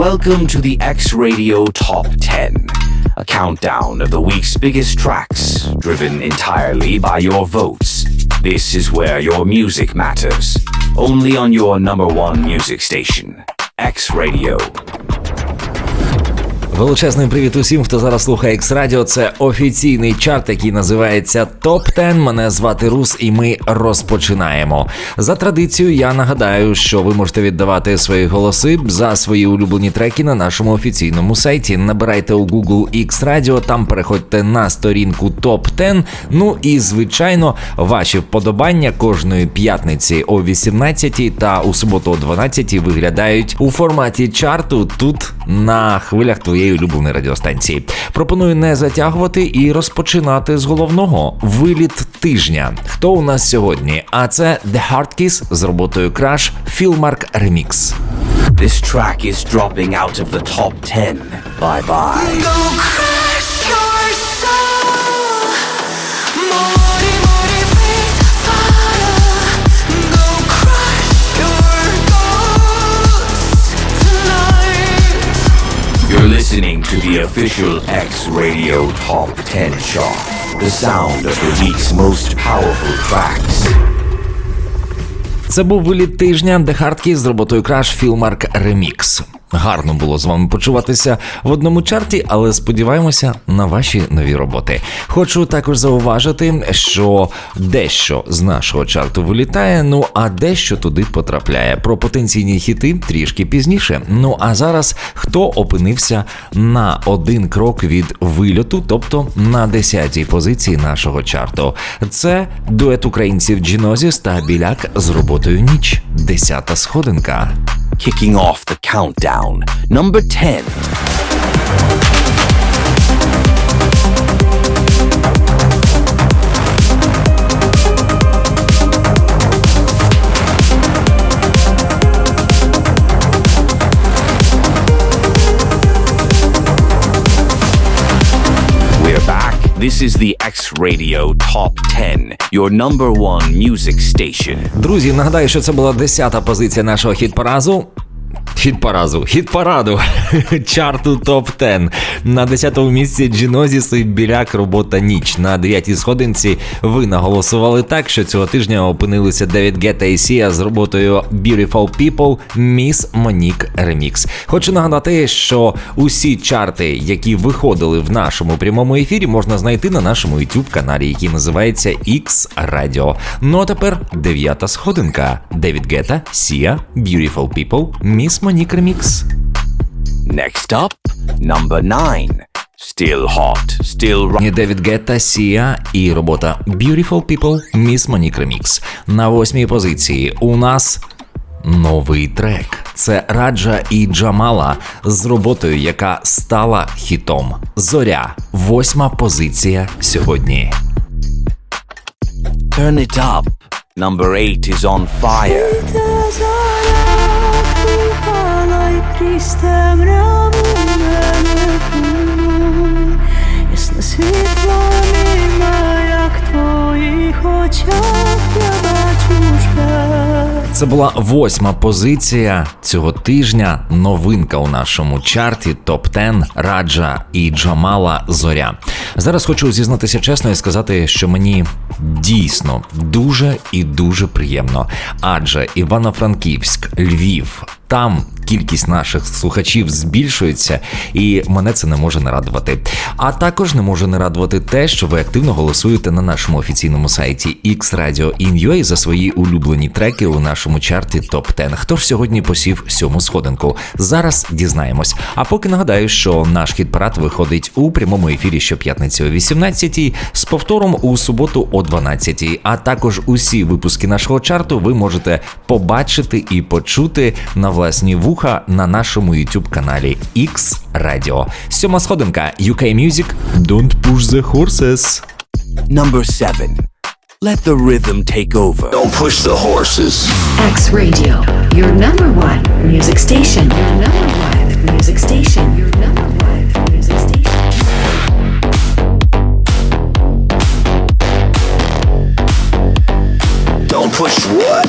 Welcome to the X Radio Top 10, a countdown of the week's biggest tracks, driven entirely by your votes. This is where your music matters. Only on your number one music station, X Radio. Величезний привіт усім, хто зараз слухає X Radio. Це офіційний чарт, який називається Топ 10 Мене звати Рус, і ми розпочинаємо. За традицією, я нагадаю, що ви можете віддавати свої голоси за свої улюблені треки на нашому офіційному сайті. Набирайте у Google X Radio, там переходьте на сторінку Топ 10 Ну і звичайно, ваші вподобання кожної п'ятниці о 18 та у суботу о 12 виглядають у форматі чарту тут на хвилях твоєї улюбленої радіостанції. Пропоную не затягувати і розпочинати з головного виліт тижня. Хто у нас сьогодні? А це The Hard Kiss з роботою Crash Filmark Remix. This track is dropping out of the top 10. Bye the official X Radio Top 10 chart. The sound of the week's most powerful tracks. Це був виліт тижня, де хардкі з роботою краш Філмарк Remix. Гарно було з вами почуватися в одному чарті, але сподіваємося на ваші нові роботи. Хочу також зауважити, що дещо з нашого чарту вилітає, ну а дещо туди потрапляє. Про потенційні хіти трішки пізніше. Ну а зараз хто опинився на один крок від вильоту, тобто на 10-й позиції нашого чарту. Це дует українців Джінозіс та Біляк з роботою Ніч. Десята сходинка. Kicking off the countdown. Number 10. This is the X Radio Top 10, your number one music station. Друзі, нагадаю, що це була 10-та позиція нашого хіт-паразу. Хіт-паразу, хіт-параду чарту топ 10 На 10-му місці Джінозіс і Біляк робота ніч. На 9-й сходинці ви наголосували так, що цього тижня опинилися Девід Гетта і Сія з роботою Beautiful People Miss Monique Remix. Хочу нагадати, що усі чарти, які виходили в нашому прямому ефірі, можна знайти на нашому youtube каналі, який називається X Radio. Ну а тепер дев'ята сходинка. Девід Гетта, Сія, Beautiful People, Miss Monique Remix. Next up, number 9. Still hot, still right. Девід Гетта, Сія і робота Beautiful People, Miss Monique Remix. На восьмій позиції у нас новий трек. Це Раджа і Джамала з роботою, яка стала хітом. Зоря. Восьма позиція сьогодні. Turn it up. Number 8 is on fire. Ramionami Jasne światło mimo jak w twoich oczach ja bачу вже Це була восьма позиція цього тижня. Новинка у нашому чарті топ 10 Раджа і Джамала Зоря. Зараз хочу зізнатися чесно і сказати, що мені дійсно дуже і дуже приємно. Адже Івано-Франківськ, Львів. Там кількість наших слухачів збільшується, і мене це не може не радувати. А також не може не радувати те, що ви активно голосуєте на нашому офіційному сайті xradio.in.ua за свої улюблені треки у нашому чарті топ 10 Хто ж сьогодні посів сьому сходинку? Зараз дізнаємось. А поки нагадаю, що наш хіт-парад виходить у прямому ефірі щоп'ятниці о 18 з повтором у суботу о 12 А також усі випуски нашого чарту ви можете побачити і почути на власні вуха на нашому youtube каналі X Radio. Сьома сходинка UK Music Don't push the horses. Number 7. Let the rhythm take over. Don't push the horses. X Radio, your number one music station. Your number one music station. Your number one music station. Don't push what?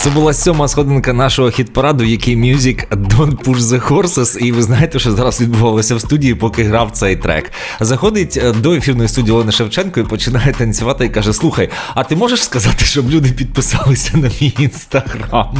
Це була сьома сходинка нашого хіт-параду, який Music Don't Push the Horses. І ви знаєте, що зараз відбувалося в студії, поки грав цей трек. Заходить е, до ефірної студії Олена Шевченко і починає танцювати і каже: Слухай, а ти можеш сказати, щоб люди підписалися на мій інстаграм?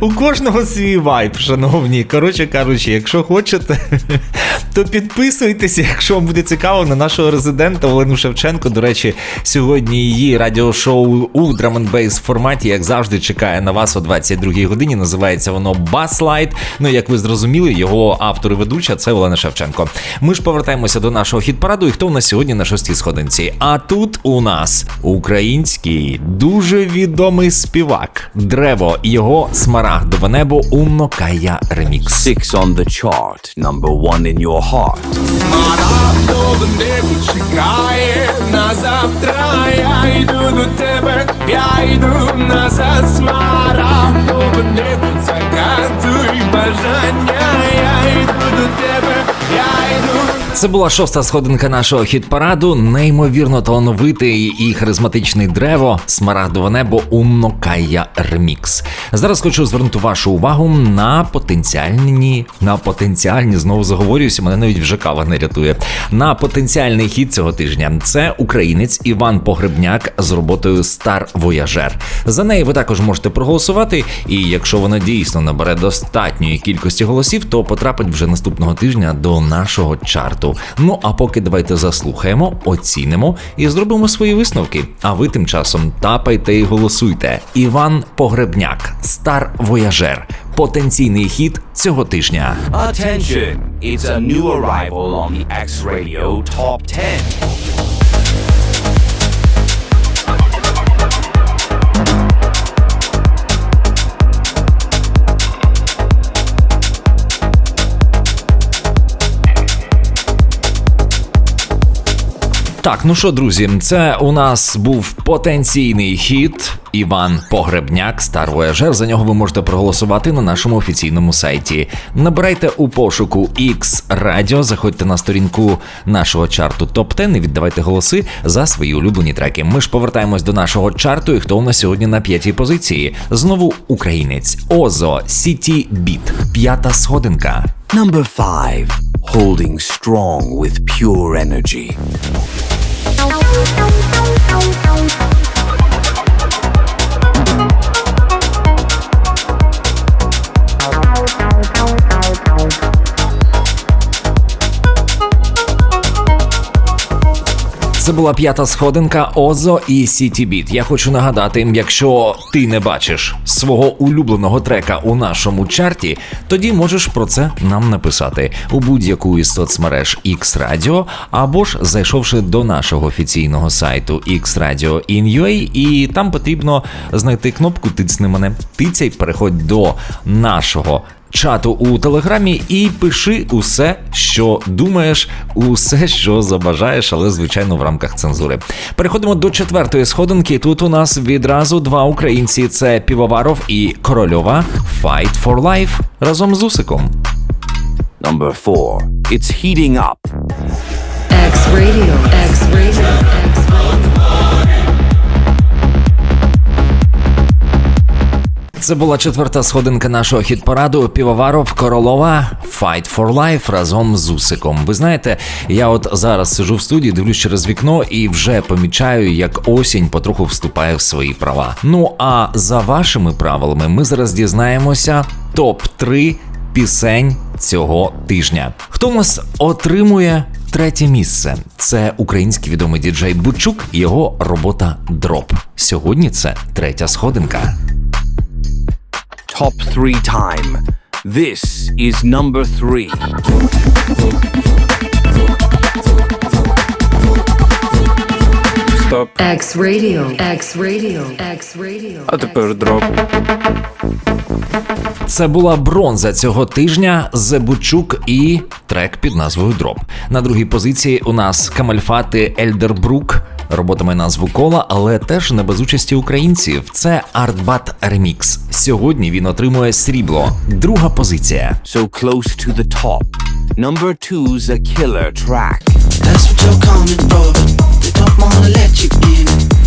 У кожного свій вайб, шановні. Коротше кажучи, якщо хочете, то підписуйтеся, якщо вам буде цікаво, на нашого резидента Олену Шевченко. До речі, сьогодні її радіошоу у Bass форматі, як завжди, чекає на вас о 22-й годині. Називається воно Basslight. Ну, як ви зрозуміли, його автор і ведуча це Олена Шевченко. Ми ж повертаємося до нашого хіт-параду. І хто у нас сьогодні на шостій сходинці? А тут у нас український дуже відомий співак. Древо його смарагдове небо Умно Кая ремікс. Six on the chart, number one in your heart. Смарагдове небо чекає на завтра. Я йду до тебе, я йду назад. Смарагдове небо загадуй бажання. Я йду до тебе, я йду. Це була шоста сходинка нашого хіт-параду. Неймовірно талановитий і харизматичний древо, смарагдове небо Умно Кая ремікс. Зараз хочу звернути вашу увагу на потенціальні, на потенціальні, знову заговорююся, мене навіть вже кава не рятує. На потенціальний хід цього тижня. Це українець Іван Погребняк з роботою Стар Вояжер. За неї ви також можете проголосувати, і якщо вона дійсно набере достатньої кількості голосів, то потрапить вже наступного тижня до нашого чарту. Ну а поки давайте заслухаємо, оцінимо і зробимо свої висновки. А ви тим часом тапайте і голосуйте. Іван Погребняк, Стар Вояжер. Потенційний хід цього тижня. Attention! It's a new arrival on the X Radio Top 10. Так, ну що, друзі, це у нас був потенційний хід. Іван Погребняк, Стар Voyager. За нього ви можете проголосувати на нашому офіційному сайті. Набирайте у пошуку X Radio, заходьте на сторінку нашого чарту Топ 10 і віддавайте голоси за свої улюблені треки. Ми ж повертаємось до нашого чарту. І хто у нас сьогодні на п'ятій позиції? Знову українець Озо City Beat. П'ята сходинка. Number 5. Holding strong with pure energy. Oh, now, now. Це була п'ята сходинка Озо і City Beat. Я хочу нагадати, якщо ти не бачиш свого улюбленого трека у нашому чарті, тоді можеш про це нам написати у будь-яку із соцмереж X Radio, або ж зайшовши до нашого офіційного сайту xradio.in.ua, і там потрібно знайти кнопку Тицни мене. Тицяй, переходь до нашого чату у телеграмі і пиши усе, що думаєш, усе, що забажаєш, але звичайно в рамках цензури. Переходимо до четвертої сходинки. Тут у нас відразу два українці: це Півоваров і Корольова Fight for Life разом з Усиком. Number 4. It's heating up. X Radio, X Radio, X Radio. Це була четверта сходинка нашого хіт-параду Півоваров Королова Fight for Life разом з Усиком. Ви знаєте, я от зараз сижу в студії, дивлюсь через вікно і вже помічаю, як осінь потроху вступає в свої права. Ну а за вашими правилами, ми зараз дізнаємося топ 3 пісень цього тижня. Хто в нас отримує третє місце? Це український відомий діджей Бучук, і його робота Дроп. Сьогодні це третя сходинка. top three time. This is number three. Stop. X Radio, X Radio, X Radio. At the bird drop. Це була бронза цього тижня Зебучук і трек під назвою Дроп. На другій позиції у нас Камальфати Ельдербрук. Робота має назву кола, але теж не без участі українців. Це Артбат Ремікс. Сьогодні він отримує срібло. Друга позиція. So close to the top. Number two's a killer track. That's what you're coming for, they don't wanna let you in.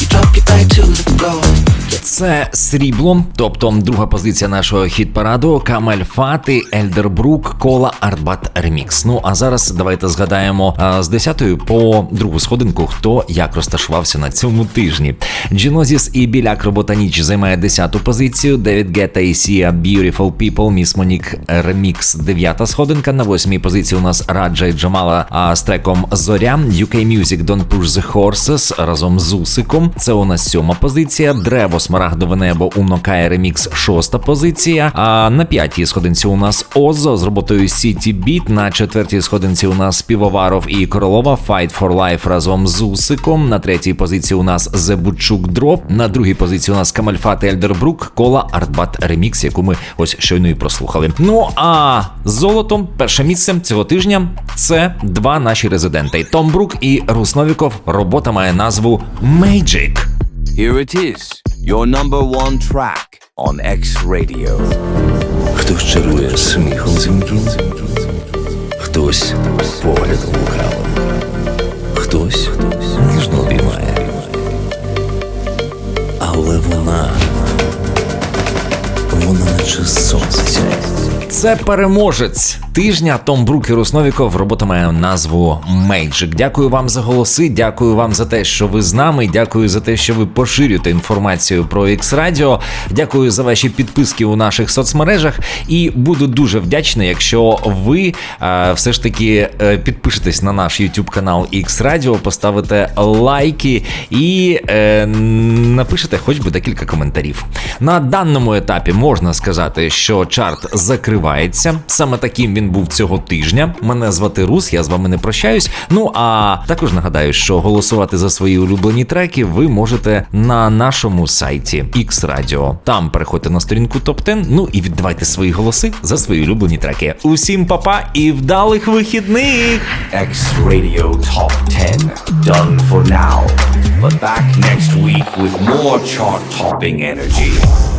You drop your right to the floor. Це срібло, тобто друга позиція нашого хіт-параду Камель Фати, Ельдербрук, Кола Артбат Ремікс. Ну а зараз давайте згадаємо з 10 по другу сходинку, хто як розташувався на цьому тижні. Джінозіс і Біляк Робота Ніч займає 10-ту позицію. Девід Гетта і Сія Beautiful People, Міс Монік Ремікс, 9 сходинка. На восьмій позиції у нас Раджа і Джамала а, з треком Зоря. UK Music Don't Push the Horses разом з Усиком. Це у нас сьома позиція. Древо Смарагдове небо Умнокає ремікс, шоста позиція. А на п'ятій сходинці у нас Озо з роботою City Beat. На четвертій сходинці у нас Півоваров і Королова Fight for Life разом з Усиком. На третій позиції у нас Зебучук Дроп. На другій позиції у нас Камальфат Ельдербрук, Кола Артбат Ремікс, яку ми ось щойно і прослухали. Ну а золотом перше місце цього тижня це два наші резиденти: Том Брук і Рус Новіков. Робота має назву Magic. Here it is, your number one track on X Radio. Хтось чарує сміхом дзвінким, хтось поглядом лукавим, хтось ніжно обіймає. Але вона, вона наче сонце. Це переможець тижня. Том Брук і Русновіков. Робота має назву Magic. Дякую вам за голоси. Дякую вам за те, що ви з нами. Дякую за те, що ви поширюєте інформацію про X Radio. Дякую за ваші підписки у наших соцмережах. І буду дуже вдячний, якщо ви е, все ж таки е, підпишетесь на наш YouTube канал X Radio, поставите лайки і е, напишете хоч би декілька коментарів. На даному етапі можна сказати, що чарт закривається. Саме таким він був цього тижня. Мене звати Рус, я з вами не прощаюсь. Ну а також нагадаю, що голосувати за свої улюблені треки ви можете на нашому сайті X Radio. Там переходьте на сторінку Топ 10, ну і віддавайте свої голоси за свої улюблені треки. Усім папа і вдалих вихідних! X Radio Top 10. Done for now. But back next week with more chart topping energy.